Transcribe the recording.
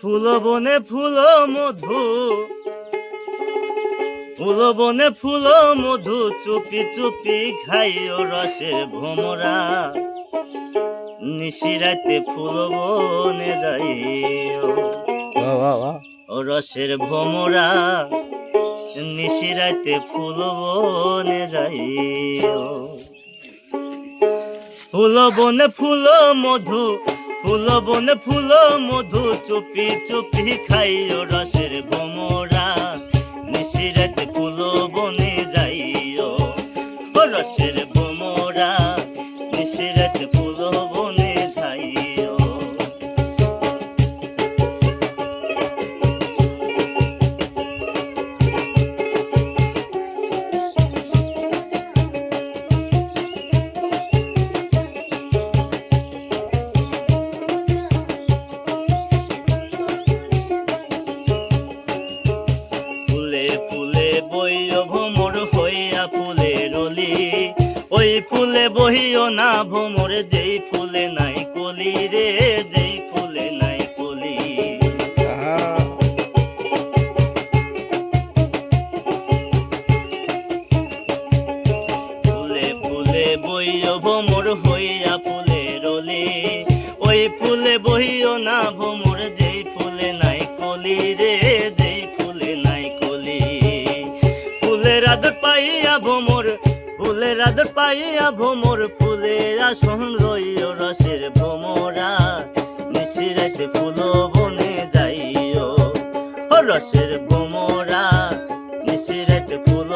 ফুল বনে ফুল মধু। ফুল বনে ফুল মধু চুপি চুপি খাইও রসের ভোমরা। নিশিরাতে ফুল বনে যাইও। বাহ ও রসের ভোমরা নিশিরাতে ফুল বনে যাইও। ফুল বনে ফুল মধু ফুল বনে ফুল মধু চুপি চুপি খাইও রসের ভোমরা। ওই ফুলে বহিও না ভোমর যেই ফুলে নাই কলি রে, যেই ফুলে নাই কলি। ফুলে ফুলে বইও ভোমর হইয়া ফুলে রলি ওই ফুলে বহিও না ভোমর যেই ফুলে নাই কলি রে, যেই ফুলে নাই কলি। ফুলের আদর পাইয়া ভোমর রাধর পাইয়া ভোমর ফুলেরা শোন রইও রসের ভোমরা। নিশিরাইতে ফুল বনে যাইও রসের ভোমরা। নিশিরাইতে ফুল